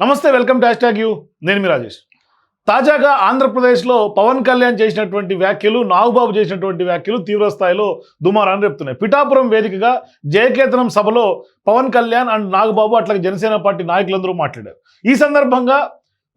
నమస్తే welcome to hash you. నేను మీ రాజేష్. తాజాగా ఆంధ్రప్రదేశ్లో పవన్ కళ్యాణ్ చేసినటువంటి వ్యాఖ్యలు నాగుబాబు చేసినటువంటి వ్యాఖ్యలు తీవ్ర స్థాయిలో దుమారాన్ని రేపుతున్నాయి. పిఠాపురం వేదికగా జయకేతనం సభలో పవన్ కళ్యాణ్ అండ్ నాగబాబు అట్లాగే జనసేన పార్టీ నాయకులందరూ మాట్లాడారు. ఈ సందర్భంగా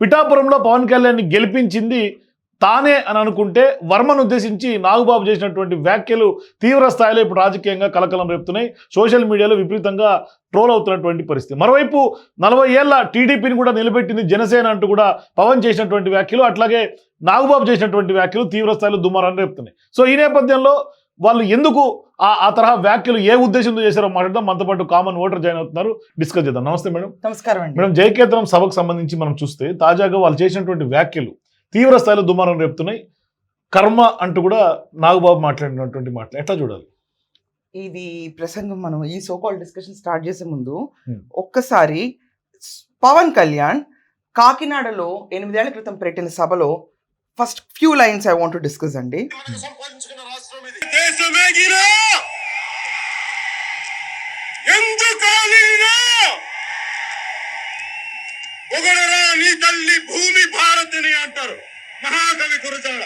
పిఠాపురంలో పవన్ కళ్యాణ్ని గెలిపించింది తానే అని అనుకుంటే వర్మను ఉద్దేశించి నాగుబాబు చేసినటువంటి వ్యాఖ్యలు తీవ్ర స్థాయిలో ఇప్పుడు రాజకీయంగా కలకలం రేపుతున్నాయి. సోషల్ మీడియాలో విపరీతంగా ట్రోల్ అవుతున్నటువంటి పరిస్థితి. మరోవైపు నలభై ఏళ్ళ టీడీపీని కూడా నిలబెట్టింది జనసేన అంటూ కూడా పవన్ చేసినటువంటి వ్యాఖ్యలు అట్లాగే నాగబాబు చేసినటువంటి వ్యాఖ్యలు తీవ్ర స్థాయిలో దుమారాన్ని రేపుతున్నాయి. సో ఈ నేపథ్యంలో వాళ్ళు ఎందుకు ఆ ఆ తరహా వ్యాఖ్యలు ఏ ఉద్దేశంతో చేశారో మాట్లాడదాం. మనతో పాటు కామన్ ఓటర్ జాయిన్ అవుతున్నారు. డిస్కస్ చేద్దాం. నమస్తే మేడం. నమస్కారం మేడం జయకేతనం సభకు సంబంధించి మనం చూస్తే తాజాగా వాళ్ళు చేసినటువంటి వ్యాఖ్యలు తీవ్ర స్థాయిలో దుమారం రేపుతున్నాయి. కర్మ అంటూ కూడా నాగబాబు మాట్లాడినటువంటి మాటలు. ఎట్లా చూడాలి? ఇది ప్రసంగం మనం ఈ సోకాల్ డిస్కషన్ స్టార్ట్ చేసే ముందు. ఒక్కసారి పవన్ కళ్యాణ్ కాకినాడలో ఎనిమిదేళ్ళ క్రితం పెట్టిన సభలో first few lines I want to discuss అండి మనకు సంపాదించుకున్న రాష్ట్రం ఇది దేశమేగినా ఎందుకాలీనా పొగడరా నీ తల్లి భూమి భారతిని అంటారు. మహాకవి కురచాడ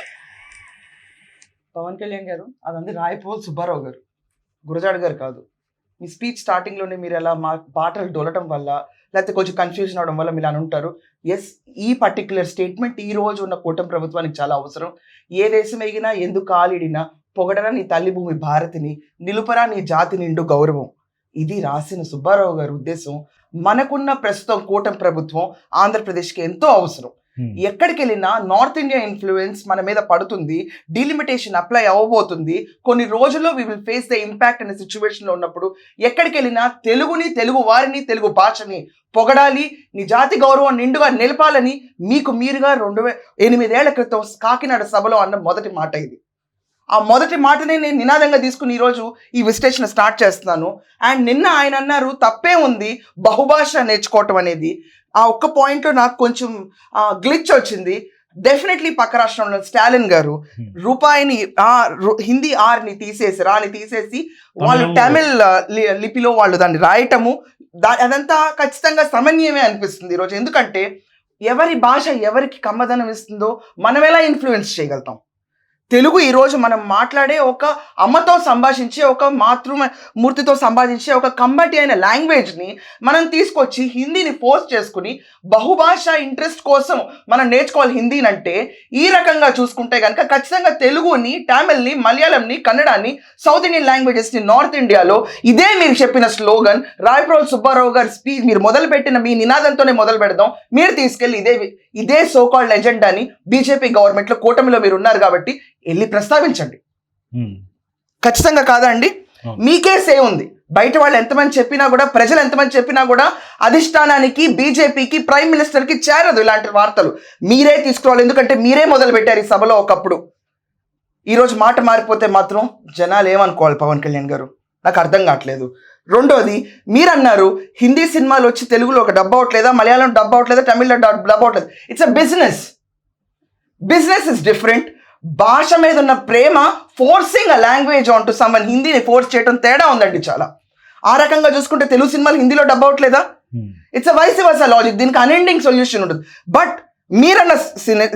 పవన్ కళ్యాణ్ గారు అదంది రాయపోల్ సుబ్బారావు గారు. గురజాడ గారు కాదు. మీ స్పీచ్ స్టార్టింగ్లోనే మీరు ఎలా మా పాటలు డొలటం వల్ల లేకపోతే కొంచెం కన్ఫ్యూజన్ అవడం వల్ల మీరు అని ఉంటారు? ఎస్ ఈ పర్టిక్యులర్ స్టేట్మెంట్ ఈ రోజు ఉన్న కూటమి ప్రభుత్వానికి చాలా అవసరం. ఏ దేశం ఎగినా ఎందుకు కాలిడినా పొగడరా నీ తల్లి భూమి భారతిని నిలుపరా నీ జాతి నిండు గౌరవం. ఇది రాసిన సుబ్బారావు గారి ఉద్దేశం. మనకున్న ప్రస్తుతం కూటమి ప్రభుత్వం ఆంధ్రప్రదేశ్కి ఎంతో అవసరం. ఎక్కడికి వెళ్ళినా నార్త్ ఇండియా ఇన్ఫ్లుయెన్స్ మన మీద పడుతుంది. డిలిమిటేషన్ అప్లై అవ్వబోతుంది. కొన్ని రోజుల్లో we will face the impact అనే సిచ్యువేషన్లో ఉన్నప్పుడు ఎక్కడికి వెళ్ళినా తెలుగుని తెలుగు వారిని తెలుగు భాషని పొగడాలి నీ జాతి గౌరవం నిండుగా నిలపాలని మీకు మీరుగా రెండు ఎనిమిదేళ్ళ క్రితం కాకినాడ సభలో అన్న మొదటి మాట ఇది. ఆ మొదటి మాటనే నేను నినాదంగా తీసుకుని ఈరోజు ఈ విశ్లేషణ స్టార్ట్ చేస్తున్నాను. అండ్ నిన్న ఆయన అన్నారు తప్పే ఉంది బహుభాష నేర్చుకోవటం అనేది. ఆ ఒక్క పాయింట్లో నాకు కొంచెం గ్లిచ్ వచ్చింది. డెఫినెట్లీ పక్క రాష్ట్రంలో స్టాలిన్ గారు Hmm. రూపాయిని ఆ హిందీ ఆర్ని తీసేసి రాని తీసేసి వాళ్ళు తమిళ్ లిపిలో వాళ్ళు దాన్ని రాయటము దా అదంతా ఖచ్చితంగా సమన్వయమే అనిపిస్తుంది ఈరోజు. ఎందుకంటే ఎవరి భాష ఎవరికి కమ్మదనం ఇస్తుందో మనం ఎలా ఇన్ఫ్లుయెన్స్ చేయగలుగుతాం? తెలుగు ఈరోజు మనం మాట్లాడే ఒక అమ్మతో సంభాషించే ఒక మాతృమూర్తితో సంభాషించే ఒక కంబటి అయిన లాంగ్వేజ్ని మనం తీసుకొచ్చి హిందీని ఫోర్స్ చేసుకుని బహుభాష ఇంట్రెస్ట్ కోసం మనం నేర్చుకోవాలి హిందీని అంటే ఈ రకంగా చూసుకుంటే కనుక ఖచ్చితంగా తెలుగుని తమిళ్ని మలయాళంని కన్నడాన్ని సౌత్ ఇండియన్ లాంగ్వేజెస్ని నార్త్ ఇండియాలో ఇదే మీరు చెప్పిన స్లోగన్ రాయప్రోల్ సుబ్బారావు గారి స్పీచ్ మీరు మొదలుపెట్టిన మీ నినాదంతోనే మొదలు పెడదాం. మీరు తీసుకెళ్ళి ఇదే ఇదే సోకాల్డ్ ఎజెండాని బీజేపీ గవర్నమెంట్లో కూటమిలో మీరు ఉన్నారు కాబట్టి వెళ్ళి ప్రస్తావించండి. ఖచ్చితంగా కాదా అండి అవును. మీకే సే ఉంది? బయట వాళ్ళు ఎంతమంది చెప్పినా కూడా ప్రజలు ఎంతమంది చెప్పినా కూడా అధిష్టానానికి బీజేపీకి ప్రైమ్ మినిస్టర్కి చేరదు ఇలాంటి వార్తలు. మీరే తీసుకురావాలి ఎందుకంటే మీరే మొదలు పెట్టారు ఈ సభలో ఒకప్పుడు. ఈరోజు మాట మారిపోతే మాత్రం జనాలు ఏమనుకోవాలి పవన్ కళ్యాణ్ గారు? నాకు అర్థం కావట్లేదు. రెండోది మీరు అన్నారు హిందీ సినిమాలు వచ్చి తెలుగులో ఒక డబ్బు అవట్లేదా మలయాళం డబ్బు అవట్లేదా తమిళ్ళో డబ్ డబ్బు అవట్లేదు it's a business business is different భాష మీద ఉన్న ప్రేమ forcing a language on to someone హిందీని force చేయడం తేడా ఉందండి చాలా. ఆ రకంగా చూసుకుంటే తెలుగు సినిమాలు హిందీలో dub అవట్లేదా it's a vice versa logic దీనికి అన్ఎండింగ్ సొల్యూషన్ ఉంటుంది. బట్ మీరన్న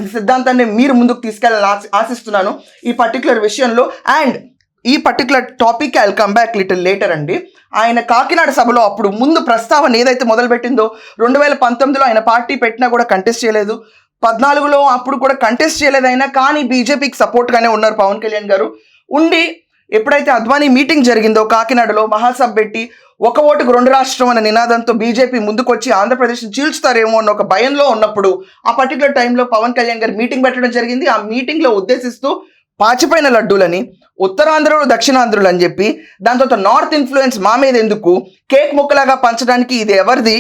సిద్ధాంతాన్ని మీరు ముందుకు తీసుకెళ్ళాలని ఆశ- ఆశిస్తున్నాను ఈ పర్టికులర్ విషయంలో. అండ్ ఈ particular topic I come back little later అండి. ఆయన కాకినాడ సభలో అప్పుడు ముందు ప్రస్తావన ఏదైతే మొదలుపెట్టిందో రెండు వేల పంతొమ్మిదిలో ఆయన పార్టీ పెట్టినా కూడా కంటెస్ట్ చేయలేదు. పద్నాలుగులో అప్పుడు కూడా కంటెస్ట్ చేయలేదైనా కానీ బీజేపీకి సపోర్ట్గానే ఉన్నారు పవన్ కళ్యాణ్ గారు. ఉండి ఎప్పుడైతే అద్వానీ మీటింగ్ జరిగిందో కాకినాడలో మహాసభ పెట్టి ఒక ఓటుకు రెండు రాష్ట్రం అనే నినాదంతో బీజేపీ ముందుకొచ్చి ఆంధ్రప్రదేశ్ని చీల్చుతారేమో అన్న ఒక భయంలో ఉన్నప్పుడు ఆ పర్టికులర్ టైంలో పవన్ కళ్యాణ్ గారు మీటింగ్ పెట్టడం జరిగింది. ఆ మీటింగ్లో ఉద్దేశిస్తూ పాచిపోయిన లడ్డూలని ఉత్తరాంధ్రులు దక్షిణాంధ్రులు అని చెప్పి దాని తర్వాత నార్త్ ఇన్ఫ్లుయెన్స్ మా మీద ఎందుకు? కేక్ ముక్కలాగా పంచడానికి ఇది ఎవరిది?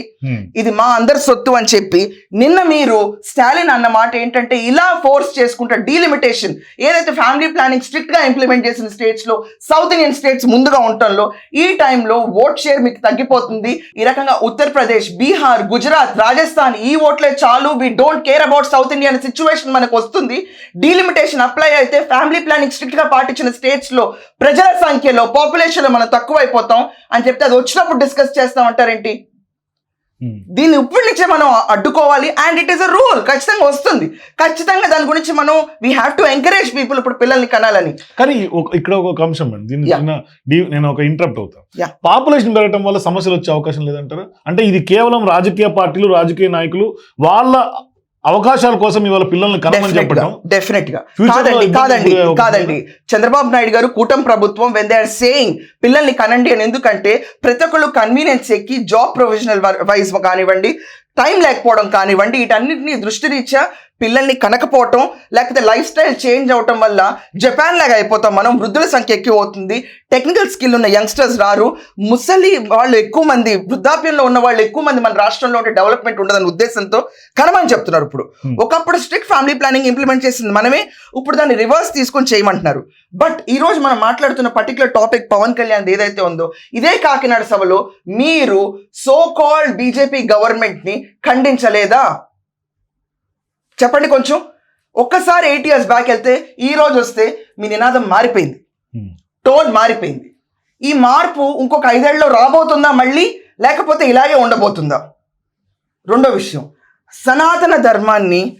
ఇది మా అందరి సొత్తు అని చెప్పి నిన్న మీరు స్టాలిన్ అన్న మాట ఏంటంటే ఇలా ఫోర్స్ చేసుకుంటే డీలిమిటేషన్ ఏదైతే ఫ్యామిలీ ప్లానింగ్ స్ట్రిక్ట్గా ఇంప్లిమెంట్ చేసిన స్టేట్స్లో సౌత్ ఇండియన్ స్టేట్స్ ముందుగా ఉండటంలో ఈ టైంలో ఓట్ షేర్ మీకు తగ్గిపోతుంది. ఈ రకంగా ఉత్తరప్రదేశ్ బీహార్ గుజరాత్ రాజస్థాన్ ఈ ఓట్లే చాలు. We don't care about south India అనే సిచ్యువేషన్ మనకు వస్తుంది. డీలిమిటేషన్ అప్లై అయితే ఫ్యామిలీ ప్లానింగ్ స్ట్రిక్ట్గా పాటించిన స్టేట్స్లో ప్రజల సంఖ్యలో పాపులేషన్ మనం తక్కువైపోతాం అని చెప్తే అది వచ్చినప్పుడు డిస్కస్ చేస్తాం అంటారేంటి? Hmm. దీన్ని ఇప్పటి నుంచే మనం అడ్డుకోవాలి and it is a rule ఖచ్చితంగా వస్తుంది. ఖచ్చితంగా దాని గురించి మనం we have to encourage people ఇప్పుడు పిల్లల్ని కనాలని. కానీ ఇక్కడ ఒక అంశం అండి. దీన్ని నేను ఒక ఇంటరప్ట్ అవుతాను. పాపులేషన్ పెరగడం వల్ల సమస్యలు వచ్చే అవకాశం లేదంటారు? అంటే ఇది కేవలం రాజకీయ పార్టీలు రాజకీయ నాయకులు వాళ్ళ అవకాశాల కోసం ఇవాళ పిల్లల్ని కనమని చెప్పడం డెఫినెట్గా. కాదండి కాదండి కాదండి. చంద్రబాబు నాయుడు గారు కూటమి ప్రభుత్వం వెన్ దే ఆర్ సేయింగ్ పిల్లల్ని కనండి అని ఎందుకంటే ప్రతి ఒక్కళ్ళు కన్వీనియన్స్ ఎక్కి జాబ్ ప్రొఫెషనల్ వైజ్ కానివ్వండి టైం లేకపోవడం కానివ్వండి వీటన్నిటిని దృష్టి రీత్యా పిల్లల్ని కనకపోవటం లేకపోతే లైఫ్ స్టైల్ చేంజ్ అవటం వల్ల జపాన్ లాగా అయిపోతాం. మనం వృద్ధుల సంఖ్య ఎక్కువ అవుతుంది. టెక్నికల్ స్కిల్ ఉన్న యంగ్స్టర్స్ రారు. ముసలి వాళ్ళు ఎక్కువ మంది వృద్ధాప్యంలో ఉన్న వాళ్ళు ఎక్కువ మంది మన రాష్ట్రంలో ఉంటే డెవలప్మెంట్ ఉండదన్న ఉద్దేశంతో కనమని చెప్తున్నారు ఇప్పుడు. ఒకప్పుడు స్ట్రిక్ట్ ఫ్యామిలీ ప్లానింగ్ ఇంప్లిమెంట్ చేసింది మనమే. ఇప్పుడు దాన్ని రివర్స్ తీసుకొని చేయమంటున్నారు. బట్ ఈ రోజు మనం మాట్లాడుతున్న పర్టికులర్ టాపిక్ పవన్ కళ్యాణ్ ఏదైతే ఉందో ఇదే కాకినాడ సభలో మీరు సో కాల్డ్ బీజేపీ గవర్నమెంట్ని ఖండించలేదా? చెప్పండి కొంచెం. ఒక్కసారి ఎయిట్ ఇయర్స్ బ్యాక్ వెళ్తే ఈ రోజు వస్తే మీ నినాదం మారిపోయింది. Hmm. టోన్ మారిపోయింది. ఈ మార్పు ఇంకొక ఐదేళ్ళలో రాబోతుందా మళ్ళీ? లేకపోతే ఇలాగే ఉండబోతుందా? రెండో విషయం. సనాతన ధర్మాన్ని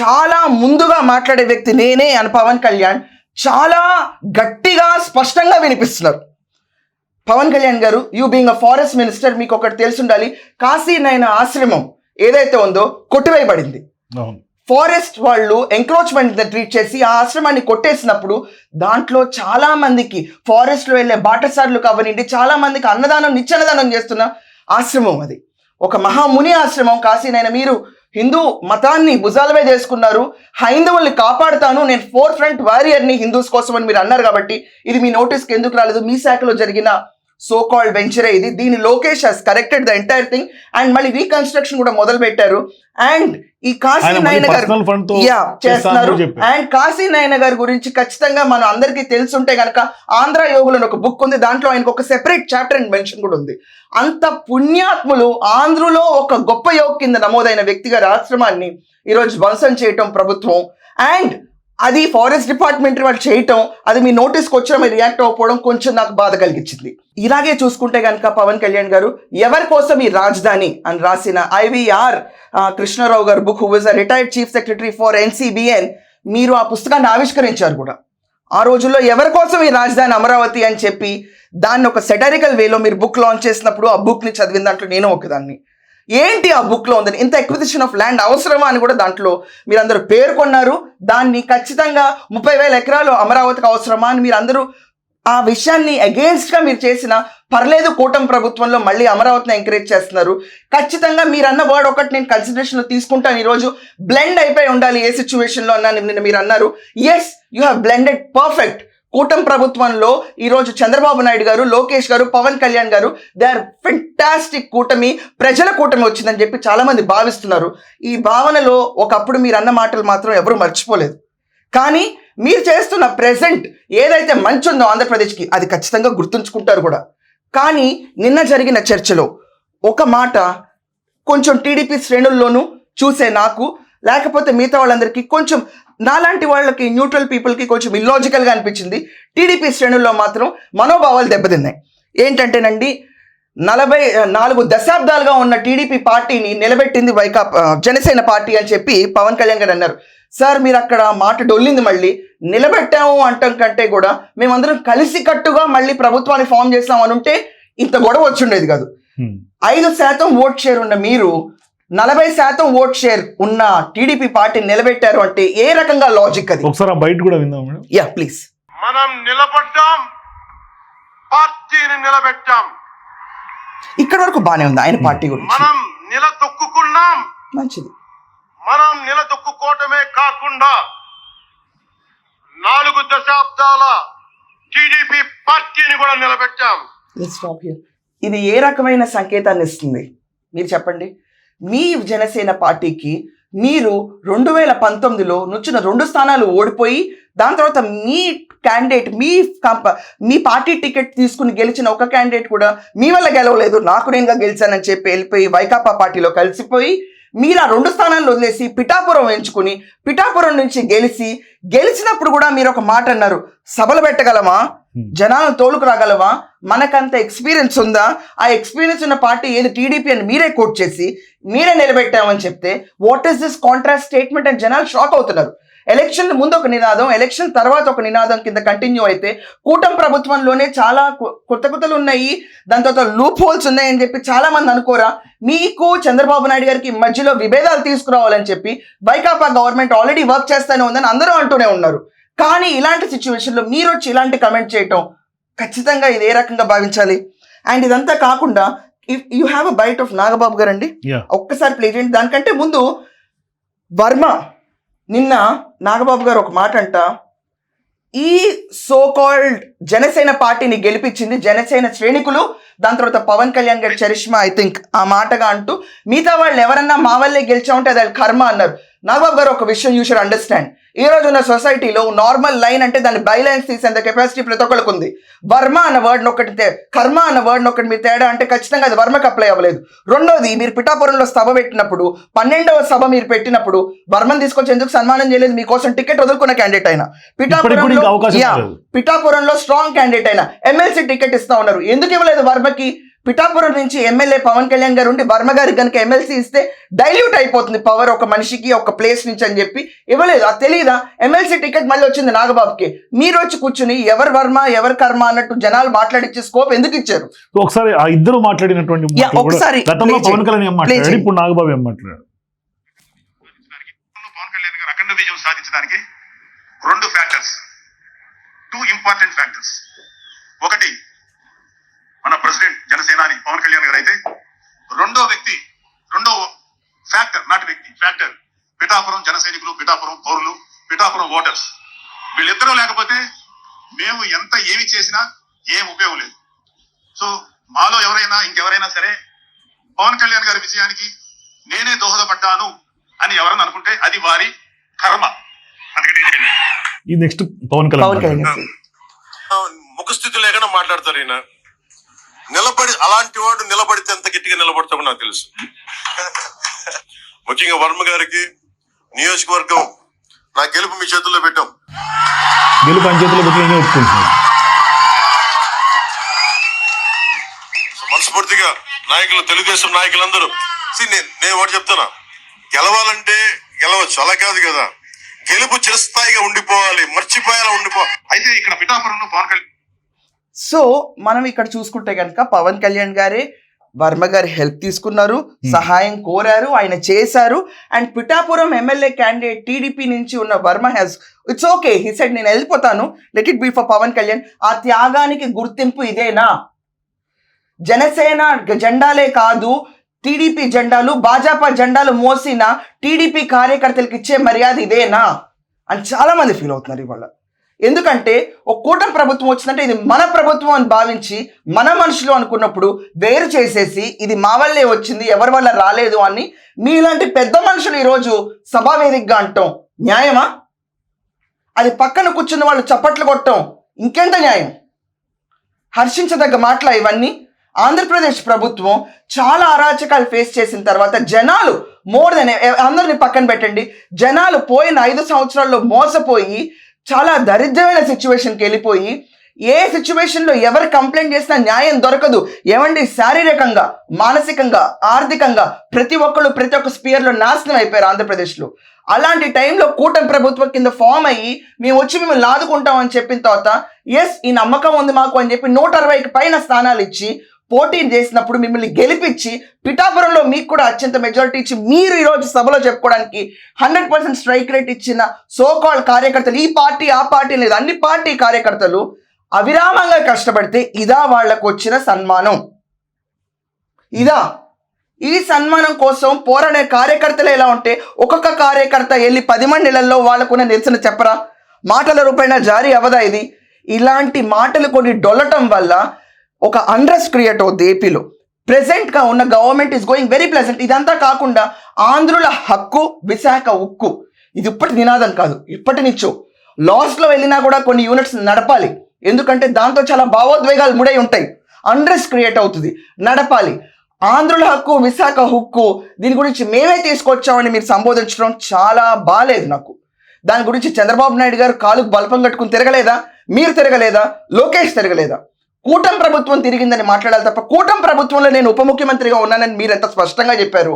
చాలా ముందుగా మాట్లాడే వ్యక్తి నేనే అని పవన్ కళ్యాణ్ చాలా గట్టిగా స్పష్టంగా వినిపిస్తున్నారు. Pawan Kalyan garu you being a forest minister మీకు ఒకటి తెలిసి ఉండాలి. కాశీ నయన ఆశ్రమం ఏదైతే ఉందో కొట్టివేయబడింది. ఫారెస్ట్ వాళ్ళు ఎంక్రోచ్మెంట్ ట్రీట్ చేసి ఆ ఆశ్రమాన్ని కొట్టేసినప్పుడు దాంట్లో చాలా మందికి ఫారెస్ట్లో వెళ్ళే బాటసార్లు కావనండి చాలా మందికి అన్నదానం నిత్యన్నదానం చేస్తున్న ఆశ్రమం అది. ఒక మహాముని ఆశ్రమం కాశీనైనా మీరు హిందూ మతాన్ని భుజాలమే చేసుకున్నారు. హైందవుల్ని కాపాడుతాను. నేను ఫోర్ ఫ్రంట్ వారియర్ని హిందూస్ కోసం అని మీరు అన్నారు కాబట్టి ఇది మీ నోటీస్కి ఎందుకు రాలేదు? మీ శాఖలో జరిగిన సో కాల్డ్ వెంచరే ఇది. దీని Lokesh has corrected the entire thing and మళ్ళీ రీకన్స్ట్రక్షన్ కూడా మొదలు పెట్టారు అండ్ ఈ కాశీ నాయన గారు యా చేస్తున్నారు. అండ్ కాశీ నాయన గారి గురించి ఖచ్చితంగా మనం అందరికీ తెలుసుంటే గనక ఆంధ్ర యోగులు అని ఒక బుక్ ఉంది. దాంట్లో ఆయనకు ఒక సెపరేట్ చాప్టర్ అండ్ మెన్షన్ కూడా ఉంది. అంత పుణ్యాత్ములు ఆంధ్రులో ఒక గొప్ప యోగ కింద నమోదైన వ్యక్తిగా ఆశ్రమాన్ని ఈరోజు ధ్వంసం చేయటం ప్రభుత్వం. అండ్ అది ఫారెస్ట్ డిపార్ట్మెంట్ వాళ్ళు చేయటం అది మీ నోటీస్కి వచ్చిన మీరు రియాక్ట్ అవ్వకపోవడం కొంచెం నాకు బాధ కలిగించింది. ఇలాగే చూసుకుంటే కనుక పవన్ కళ్యాణ్ గారు ఎవరి కోసం ఈ రాజధాని అని రాసిన IVR Krishna Rao garu book who is a retired chief secretary for NCBN మీరు ఆ పుస్తకాన్ని ఆవిష్కరించారు కూడా. ఆ రోజుల్లో ఎవరి కోసం ఈ రాజధాని అమరావతి అని చెప్పి దాన్ని ఒక సెటరికల్ వేలో మీరు బుక్ లాంచ్ చేసినప్పుడు ఆ బుక్ని చదివిన దాంట్లో నేను ఒకదాన్ని. ఏంటి ఆ బుక్లో ఉందని? ఇంత ఎక్విజిషన్ ఆఫ్ ల్యాండ్ అవసరమా అని కూడా దాంట్లో మీరు పేర్కొన్నారు దాన్ని ఖచ్చితంగా ముప్పై వేల ఎకరాలు అమరావతికి అవసరమా అని మీరు అందరూ ఆ విషయాన్ని అగేన్స్ట్గా మీరు చేసిన పర్లేదు కూటమి ప్రభుత్వంలో మళ్ళీ అమరావతిని ఎంకరేజ్ చేస్తున్నారు. ఖచ్చితంగా మీరు అన్న వర్డ్ ఒకటి నేను కన్సిడరేషన్లో తీసుకుంటాను. ఈరోజు బ్లెండ్ అయిపోయి ఉండాలి ఏ సిచ్యువేషన్లో అన్నా నిన్న మీరు అన్నారు. Yes you have blended perfect కూటమి ప్రభుత్వంలో ఈరోజు చంద్రబాబు నాయుడు గారు లోకేష్ గారు పవన్ కళ్యాణ్ గారు దే ఆర్ ఫెంటాస్టిక్ కూటమి ప్రజల కూటమి వచ్చిందని చెప్పి చాలామంది భావిస్తున్నారు. ఈ భావనలో ఒకప్పుడు మీరు అన్న మాటలు మాత్రం ఎవరు మర్చిపోలేదు. కానీ మీరు చేస్తున్న ప్రెజెంట్ ఏదైతే మంచి ఉందో ఆంధ్రప్రదేశ్కి అది ఖచ్చితంగా గుర్తుంచుకుంటారు కూడా. కానీ నిన్న జరిగిన చర్చలో ఒక మాట కొంచెం టీడీపీ శ్రేణుల్లోనూ చూసే నాకు లేకపోతే మిగతా వాళ్ళందరికీ కొంచెం నాలాంటి వాళ్ళకి న్యూట్రల్ పీపుల్కి కొంచెం ఇల్లాజికల్గా అనిపించింది. టీడీపీ శ్రేణుల్లో మాత్రం మనోభావాలు దెబ్బతిన్నాయి. ఏంటంటేనండి నలభై నాలుగు దశాబ్దాలుగా ఉన్న టీడీపీ పార్టీని నిలబెట్టింది వైకాపా జనసేన పార్టీ అని చెప్పి పవన్ కళ్యాణ్ గారు అన్నారు. సార్ మీరు అక్కడ మాట డొల్లింది మళ్ళీ. నిలబెట్టాము అంటాం కంటే కూడా మేమందరం కలిసికట్టుగా మళ్ళీ ప్రభుత్వాన్ని ఫామ్ చేస్తాం అని ఉంటే ఇంత గొడవ వచ్చుండేది కాదు. ఐదు శాతం ఓట్ షేర్ ఉన్న మీరు నలభై శాతం ఓట్ షేర్ ఉన్న టీడీపీ పార్టీని నిలబెట్టారు అంటే ఏ రకంగా లాజిక్ అది? ఒకసారి ఆ బయట కూడా విందాం మేడం. యా ప్లీజ్ మనం నిలబడ్డాం పార్టీని నిలబెట్టాం. ఇక్కడ వరకు బానే ఉంది ఆయన పార్టీ గురించి. మనం నిలదొక్కుకున్నాం. మంచిది. మనం నిలదొక్కుకోవటమే కాకుండా నాలుగు దశాబ్దాల టీడీపీ పార్టీని కూడా నిలబెట్టాం. ఇది ఏ రకమైన సంకేతాన్ని ఇస్తుంది? మీరు చెప్పండి. మీ జనసేన పార్టీకి మీరు రెండు వేల పంతొమ్మిదిలో నుంచిన రెండు స్థానాలు ఓడిపోయి దాని తర్వాత మీ క్యాండిడేట్ మీ కంప మీ పార్టీ టికెట్ తీసుకుని గెలిచిన ఒక క్యాండిడేట్ కూడా మీ వల్ల గెలవలేదు నాకు నేనుగా గెలిచానని చెప్పి వెళ్ళిపోయి వైకాపా పార్టీలో కలిసిపోయి మీరు ఆ రెండు స్థానాలు వదిలేసి పిఠాపురం ఎంచుకుని పిఠాపురం నుంచి గెలిచి గెలిచినప్పుడు కూడా మీరు ఒక మాట అన్నారు సభలు పెట్టగలమా. జనాలను తోలుకు రాగలవా మనకంత ఎక్స్పీరియన్స్ ఉందా? ఆ ఎక్స్పీరియన్స్ ఉన్న పార్టీ ఏది? టీడీపీ అని మీరే కోట్ చేసి మీరే నిలబెట్టామని చెప్తే what is this contrast statement అని జనాలు షాక్ అవుతున్నారు. ఎలక్షన్ ముందు ఒక నినాదం ఎలక్షన్ తర్వాత ఒక నినాదం కింద కంటిన్యూ అయితే కూటమి ప్రభుత్వంలోనే చాలా కొత్త కొత్తలు ఉన్నాయి దాని తర్వాత లూప్ హోల్స్ ఉన్నాయని చెప్పి చాలా మంది అనుకోరా? మీకు చంద్రబాబు నాయుడు గారికి మధ్యలో విభేదాలు తీసుకురావాలని చెప్పి వైకాపా గవర్నమెంట్ ఆల్రెడీ వర్క్ చేస్తూనే ఉందని అందరూ అంటూనే ఉన్నారు. కానీ ఇలాంటి సిచ్యువేషన్లో మీరు వచ్చి ఇలాంటి కమెంట్ చేయటం ఖచ్చితంగా ఇది ఏ రకంగా భావించాలి? అండ్ ఇదంతా కాకుండా you have a bite of Nagababu garu అండి. ఒక్కసారి ప్లే చేయండి. దానికంటే ముందు వర్మ నిన్న నాగబాబు గారు ఒక మాట అంట ఈ సో కాల్డ్ జనసేన పార్టీని గెలిపించింది జనసేన శ్రేణికులు దాని తర్వాత పవన్ కళ్యాణ్ గారి చరిష్మా ఐ థింక్ ఆ మాటగా అంటూ మిగతా వాళ్ళు ఎవరన్నా మా వల్లే గెలిచామంటే అది వాళ్ళ కర్మ అన్నారు. నాగబాబు గారు ఒక విషయం యూ షుడ్ అండర్స్టాండ్ ఈ రోజు ఉన్న సొసైటీలో నార్మల్ లైన్ అంటే దాని బై లైన్స్ తీసేంత కెపాసిటీ ప్రతి ఒక్కరికి ఉంది. వర్మ అన్న వర్డ్ ఒకటి కర్మ అన్న వర్డ్ ఒకటి మీరు తేడా అంటే ఖచ్చితంగా అది వర్మకి అప్లై అవ్వలేదు. రెండోది మీరు పిఠాపురంలో సభ పెట్టినప్పుడు పన్నెండవ సభ మీరు పెట్టినప్పుడు వర్మని తీసుకొచ్చి ఎందుకు సన్మానం చేయలేదు? మీకోసం టికెట్ వదులుకున్న క్యాండిడేట్ అయినా. లేదు. పిఠాపురంలో స్ట్రాంగ్ క్యాండిడేట్ అయినా. ఎమ్మెల్సీ టికెట్ ఇస్తా ఉన్నారు. ఎందుకు ఇవ్వలేదు వర్మకి? పిఠాపురం నుంచి ఎమ్మెల్యే పవన్ కళ్యాణ్ గారు ఉండి వర్మ గారికి కనుక ఎమ్మెల్సీ ఇస్తే డైల్యూట్ అయిపోతుంది పవర్ ఒక మనిషికి ఒక ప్లేస్ నుంచి అని చెప్పి. ఇవ్వలేదు. అది తెలియదా ఎమ్మెల్సీ టికెట్ మళ్ళీ వచ్చింది నాగబాబుకి. మీరు వచ్చి కూర్చుని ఎవరు వర్మ ఎవరు కర్మ అన్నట్టు జనాలు మాట్లాడించే స్కోప్ ఎందుకు ఇచ్చారు? ఒకసారి ఆ ఇద్దరు మాట్లాడినటువంటి ఒకసారి గతంలో పవన్ కళ్యాణ్ ఏం. ఇప్పుడు నాగబాబు ఏం మాట్లాడాడు? పవన్ కళ్యాణ్ గారు అఖండ విజయం సాధించడానికి రెండు ఫ్యాక్టర్స్ టూ ఇంపార్టెంట్ ఫ్యాక్టర్స్ ఒకటి మన ప్రెసిడెంట్ జనసేనాని పవన్ కళ్యాణ్ గారు అయితే రెండో వ్యక్తి రెండో ఫ్యాక్టర్ నాటి వ్యక్తి ఫ్యాక్టర్ పిఠాపురం జన సైనికులు పిఠాపురం పౌరులు పిఠాపురం ఓటర్స్. వీళ్ళిద్దరూ లేకపోతే మేము ఎంత ఏమి చేసినా ఏం ఉపయోగం లేదు. సో మాలో ఎవరైనా ఇంకెవరైనా సరే పవన్ కళ్యాణ్ గారి విజయానికి నేనే దోహదపడ్డాను అని ఎవరన్నా అనుకుంటే అది వారి కర్మ. అందుకని నెక్స్ట్ పవన్ కళ్యాణ్ ముఖస్థితి లేకుండా మాట్లాడతారు ఈయన. నిలబడి అలాంటి వాడు నిలబడితే ఎంత గట్టిగా నిలబడతామో నాకు తెలుసు. ముఖ్యంగా వర్మ గారికి నియోజకవర్గం నా గెలుపు మీ చేతుల్లో పెట్టాం. గెలుపు పంచాయతీలో పెట్టి నేనే ఒప్పుకుంటున్నాను. మనస్ఫూర్తిగా నాయకులు తెలుగుదేశం నాయకులందరూ. నేను ఒకటి చెప్తున్నా. గెలవాలంటే గెలవచ్చు అలా కాదు కదా. గెలుపు చిరస్థాయిగా ఉండిపోవాలి మర్చిపోయేలా ఉండిపో అయితే ఇక్కడ పిఠాపురంలో పవన్ కళ్యాణ్ సో మనం ఇక్కడ చూసుకుంటే కనుక పవన్ కళ్యాణ్ గారే వర్మ గారి హెల్ప్ తీసుకున్నారు సహాయం కోరారు ఆయన చేశారు. And Pithapuram MLA candidate TDP నుంచి ఉన్న Varma has it's okay he said నేను వెళ్ళిపోతాను. Let it be for Pawan Kalyan. ఆ త్యాగానికి గుర్తింపు ఇదేనా? జనసేన జెండాలే కాదు టీడీపీ జెండాలు భాజపా జెండాలు మోసిన టీడీపీ కార్యకర్తలకు ఇచ్చే మర్యాద ఇదేనా? అని చాలా మంది ఫీల్ అవుతున్నారు ఇవాళ. ఎందుకంటే ఒక కూటమి ప్రభుత్వం వచ్చిందంటే ఇది మన ప్రభుత్వం అని భావించి మన మనుషులు అనుకున్నప్పుడు వేరు చేసేసి ఇది మా వల్లే వచ్చింది ఎవరి వల్ల రాలేదు అని మీలాంటి పెద్ద మనుషులు ఈరోజు సభావేదికగా అంటాం. న్యాయమా? అది పక్కన కూర్చున్న వాళ్ళు చప్పట్లు కొట్టం. ఇంకెంత న్యాయం? హర్షించదగ్గ మాటల ఇవన్నీ. ఆంధ్రప్రదేశ్ ప్రభుత్వం చాలా అరాచకాలు ఫేస్ చేసిన తర్వాత జనాలు మోర్ దెన్ అందరిని పక్కన పెట్టండి. జనాలు పోయిన ఐదు సంవత్సరాల్లో మోసపోయి చాలా దరిద్రమైన సిచ్యువేషన్కి వెళ్ళిపోయి ఏ సిచ్యువేషన్లో ఎవరు కంప్లైంట్ చేసినా న్యాయం దొరకదు. ఏమండి? శారీరకంగా మానసికంగా ఆర్థికంగా ప్రతి ఒక్కళ్ళు ప్రతి ఒక్క స్పియర్లో నాశనం అయిపోయారు ఆంధ్రప్రదేశ్లో. అలాంటి టైంలో కూటమి ప్రభుత్వం కింద ఫామ్ అయ్యి మేము వచ్చి మేము లాదుకుంటాం అని చెప్పిన తర్వాత ఎస్ ఈ నమ్మకం ఉంది మాకు అని చెప్పి నూట అరవైకి పైన స్థానాలు ఇచ్చి పోటీ చేసినప్పుడు మిమ్మల్ని గెలిపించి పిఠాపురంలో మీకు కూడా అత్యంత మెజారిటీ ఇచ్చి మీరు ఈరోజు సభలో చెప్పుకోవడానికి హండ్రెడ్ పర్సెంట్ స్ట్రైక్ రేట్ ఇచ్చిన సోకాల్ కార్యకర్తలు ఈ పార్టీ ఆ పార్టీ లేదు అన్ని పార్టీ కార్యకర్తలు అవిరామంగా కష్టపడితే ఇదా వాళ్ళకు వచ్చిన సన్మానం. ఇదా. ఈ సన్మానం కోసం పోరాడే కార్యకర్తలు ఎలా ఉంటే ఒక్కొక్క కార్యకర్త వెళ్ళి పది మందిలలో వాళ్ళకున్న నిరసన చెప్పరా? మాటల రూపాయన జారీ అవదా ఇది? ఇలాంటి మాటలు కొన్ని డొల్లటం వల్ల ఒక అండ్రెస్ క్రియేట్ అవుద్ది ఏపీలో ప్రెసెంట్గా ఉన్న government is going very pleasant ఇదంతా కాకుండా ఆంధ్రుల హక్కు విశాఖ ఉక్కు. ఇది ఇప్పటి నినాదం కాదు ఇప్పటి నుంచో లాస్ట్లో వెళ్ళినా కూడా కొన్ని యూనిట్స్ నడపాలి. ఎందుకంటే దాంతో చాలా భావోద్వేగాలు ముడై ఉంటాయి. అండ్రెస్ క్రియేట్ అవుతుంది నడపాలి. ఆంధ్రుల హక్కు విశాఖ హక్కు దీని గురించి మేమే తీసుకొచ్చామని మీరు సంబోధించడం చాలా బాగాలేదు నాకు. దాని గురించి చంద్రబాబు నాయుడు గారు కాలుకు బల్పం కట్టుకుని తిరగలేదా? మీరు తిరగలేదా? లోకేష్ తిరగలేదా? కూటమి ప్రభుత్వం తిరిగిందని మాట్లాడాలి తప్ప కూటమి ప్రభుత్వంలో నేను ఉప ముఖ్యమంత్రిగా ఉన్నానని మీరు ఎంత స్పష్టంగా చెప్పారు?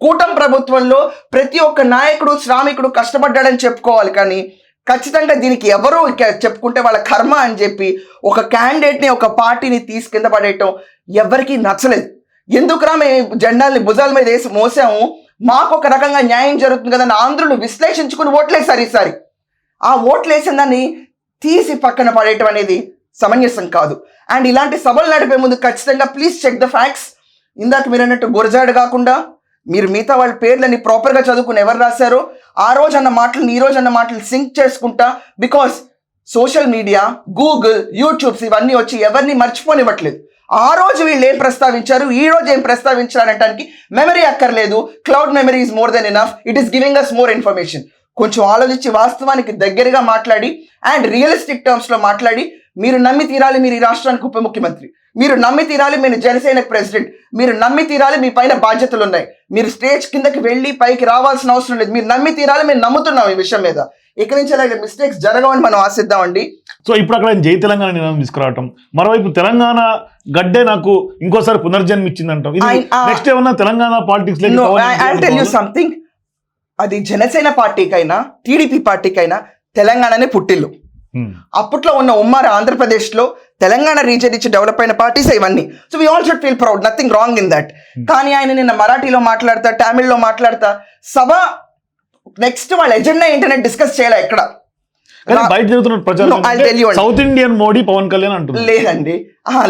కూటమి ప్రభుత్వంలో ప్రతి ఒక్క నాయకుడు శ్రామికుడు కష్టపడ్డాడని చెప్పుకోవాలి కానీ ఖచ్చితంగా దీనికి ఎవరో చెప్పుకుంటే వాళ్ళ కర్మ అని చెప్పి ఒక క్యాండిడేట్ని ఒక పార్టీని తీసి కింద పడేయటం ఎవరికీ నచ్చలేదు. ఎందుకురా మేము జెండాల్ని భుజాల మీద వేసి మోసాము? మాకు ఒక రకంగా న్యాయం జరుగుతుంది కదా అని ఆంధ్రులు విశ్లేషించుకుని ఓట్లేసారు ఈసారి. ఆ ఓట్లు వేసిందని తీసి పక్కన పడేయటం అనేది సమంజసం కాదు. అండ్ ఇలాంటి సభలు నడిపే ముందు ఖచ్చితంగా ప్లీజ్ చెక్ ద ఫ్యాక్ట్స్ ఇందాక మీరు అన్నట్టు గురజాడు కాకుండా మీరు మిగతా వాళ్ళ పేర్లని ప్రాపర్గా చదువుకుని ఎవరు రాశారో? ఆ రోజు అన్న మాటలు ఈ రోజు అన్న మాటలు సింక్ చేసుకుంటా because social media Google YouTubes ఇవన్నీ వచ్చి ఎవరిని మర్చిపోనివ్వట్లేదు. ఆ రోజు వీళ్ళు ఏం ప్రస్తావించారు? ఈ రోజు ఏం ప్రస్తావించారు మెమరీ అక్కర్లేదు. Cloud memory is more than enough it is giving us more information కొంచెం ఆలోచించి వాస్తవానికి దగ్గరగా మాట్లాడి అండ్ రియలిస్టిక్ టర్మ్స్లో మాట్లాడి మీరు నమ్మి తీరాలి మీరు ఈ రాష్ట్రానికి ఉప ముఖ్యమంత్రి. మీరు నమ్మి తీరాలి మీరు జనసేనకు ప్రెసిడెంట్ మీరు నమ్మి తీరాలి మీ పైన బాధ్యతలు ఉన్నాయి. మీరు స్టేజ్ కిందకి వెళ్ళి పైకి రావాల్సిన అవసరం లేదు. మీరు నమ్మి తీరాలి మేము నమ్ముతున్నాం ఈ విషయం మీద. ఇక్కడి నుంచి అలాగే మిస్టేక్స్ జరగవని మనం ఆశిద్దామండి. సో ఇప్పుడు అక్కడ జై తెలంగాణ నినాదం తీసుకురావటం. మరోవైపు తెలంగాణ గడ్డే నాకు ఇంకోసారి పునర్జన్మ నెక్స్ట్ ఏమన్నా Telangana politics tell you something అది జనసేన పార్టీకైనా టీడీపీ పార్టీకైనా తెలంగాణనే పుట్టిల్లు. అప్పట్లో ఉన్న ఉమ్మడి ఆంధ్రప్రదేశ్లో తెలంగాణ రీజన్ ఇచ్చి డెవలప్ అయిన పార్టీస్ ఇవన్నీ. So we all should feel proud nothing wrong in that కానీ ఆయన నిన్న మరాఠీలో మాట్లాడతా తమిళ్ళో మాట్లాడతా సభ నెక్స్ట్ వాళ్ళ ఎజెండా ఏంటనే డిస్కస్ చేయాలి ఎక్కడ? బయట జరుగుతున్న ప్రచారం. సౌత్ ఇండియన్ మోడీ పవన్ కళ్యాణ్ అంటున్నారు. లేదండి.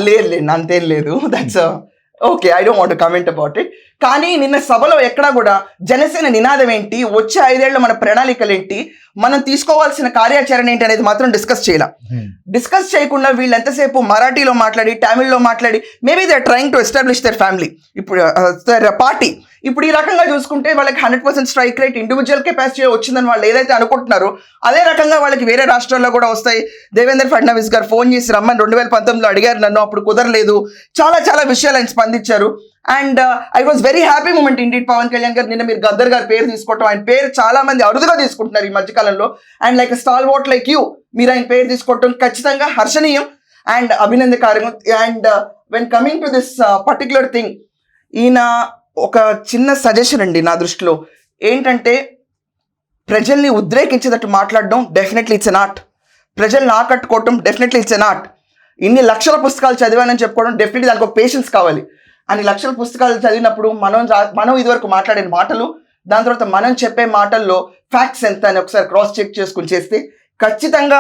లేదు లేదు అంతేం లేదు. That's okay I don't want comment about it కానీ నిన్న సభలో ఎక్కడా కూడా జనసేన నినాదం ఏంటి? వచ్చే ఐదేళ్ళ మన ప్రణాళికలు ఏంటి? మనం తీసుకోవాల్సిన కార్యాచరణ ఏంటి అనేది మాత్రం డిస్కస్ చేయాల. Hmm. డిస్కస్ చేయకుండా వీళ్ళు ఎంతసేపు మరాఠీలో మాట్లాడి తమిళ్ళో మాట్లాడి maybe they trying to establish their family ఇప్పుడు దర్ పార్టీ ఇప్పుడు ఈ రకంగా చూసుకుంటే వాళ్ళకి hundred percent strike rate individual capacity వచ్చిందని వాళ్ళు ఏదైతే అనుకుంటున్నారో అదే రకంగా వాళ్ళకి వేరే రాష్ట్రాల్లో కూడా వస్తాయి. దేవేంద్ర ఫడ్నవీస్ గారు ఫోన్ చేసి రమ్మని రెండు వేల పంతొమ్మిదిలో అడిగారు నన్ను అప్పుడు కుదరలేదు. చాలా చాలా విషయాలు ఆయన స్పందించారు. And I was very happy moment ఇండి పవన్ కళ్యాణ్ గారు. నిన్న మీరు గద్దర్ గారి పేరు తీసుకోవటం ఆయన పేరు చాలా మంది అరుదుగా తీసుకుంటున్నారు ఈ మధ్యకాలంలో. And like stall vote like you మీరు ఆయన పేరు తీసుకోవటం ఖచ్చితంగా హర్షణీయం and అభినందకార్యం and when coming to this particular thing ఈయన ఒక చిన్న సజెషన్ అండి నా దృష్టిలో. ఏంటంటే ప్రజల్ని ఉద్రేకించేటట్టు మాట్లాడడం డెఫినెట్లీ ఇట్స్ ఎన్ ఆర్ట్ ప్రజల్ని ఆకట్టుకోవటం డెఫినెట్లీ ఇట్స్ ఎన్ ఆర్ట్ ఇన్ని లక్షల పుస్తకాలు చదివానని చెప్పుకోవడం డెఫినెట్లీ దానికి ఒక పేషెన్స్ కావాలి. అన్ని లక్షల పుస్తకాలు చదివినప్పుడు మనం మనం ఇదివరకు మాట్లాడిన మాటలు దాని తర్వాత మనం చెప్పే మాటల్లో ఫ్యాక్ట్స్ ఎంత అని ఒకసారి క్రాస్ చెక్ చేసుకుని చేస్తే ఖచ్చితంగా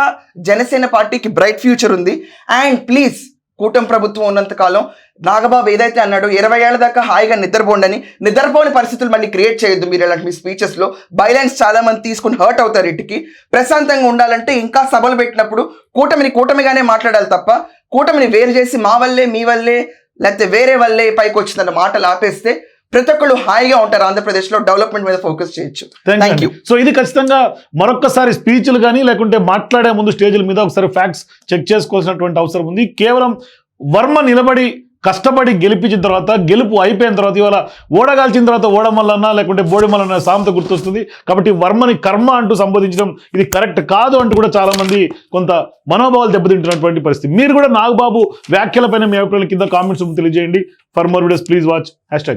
జనసేన పార్టీకి బ్రైట్ ఫ్యూచర్ ఉంది. అండ్ ప్లీజ్ కూటమి ప్రభుత్వం ఉన్నంత కాలం నాగబాబు ఏదైతే అన్నాడో ఇరవై ఏళ్ళ దాకా హాయిగా నిద్రపోండని నిద్రపోని పరిస్థితులు మళ్ళీ క్రియేట్ చేయొద్దు మీరు ఇలాంటి మీ స్పీచెస్లో బైలెన్స్ చాలా మంది తీసుకుని హర్ట్ అవుతారు ఇటుకి. ప్రశాంతంగా ఉండాలంటే ఇంకా సభలు పెట్టినప్పుడు కూటమిని కూటమిగానే మాట్లాడాలి తప్ప కూటమిని వేరు చేసి మా వల్లే మీ వల్లే లేకపోతే వేరే వల్లే పైకి వచ్చిందన్న మాటలు ఆపేస్తే ప్రతి ఒక్కళ్ళు హాయిగా ఉంటారు ఆంధ్రప్రదేశ్లో డెవలప్మెంట్ మీద ఫోకస్ చేయొచ్చు. థ్యాంక్ యూ సో ఇది ఖచ్చితంగా మరొక్కసారి స్పీచ్లు కానీ లేకుంటే మాట్లాడే ముందు స్టేజ్ల మీద ఒకసారి ఫ్యాక్ట్స్ చెక్ చేసుకోవాల్సినటువంటి అవసరం ఉంది. కేవలం వర్మ నిలబడి కష్టపడి గెలిపించిన తర్వాత గెలుపు అయిపోయిన తర్వాత ఇవాళ ఓడగాల్చిన తర్వాత ఓడమల్లన్నా లేకుంటే బోడిమల్లన్న సామెత గుర్తొస్తుంది. కాబట్టి వర్మని కర్మ అంటూ సంబోధించడం ఇది కరెక్ట్ కాదు అంటూ కూడా చాలా మంది కొంత మనోభావాలు దెబ్బతింటున్నటువంటి పరిస్థితి. మీరు కూడా నాగబాబు వ్యాఖ్యలపైన మీ అభిప్రాయాల కింద కామెంట్స్ తెలియజేయండి. For more videos please watch hash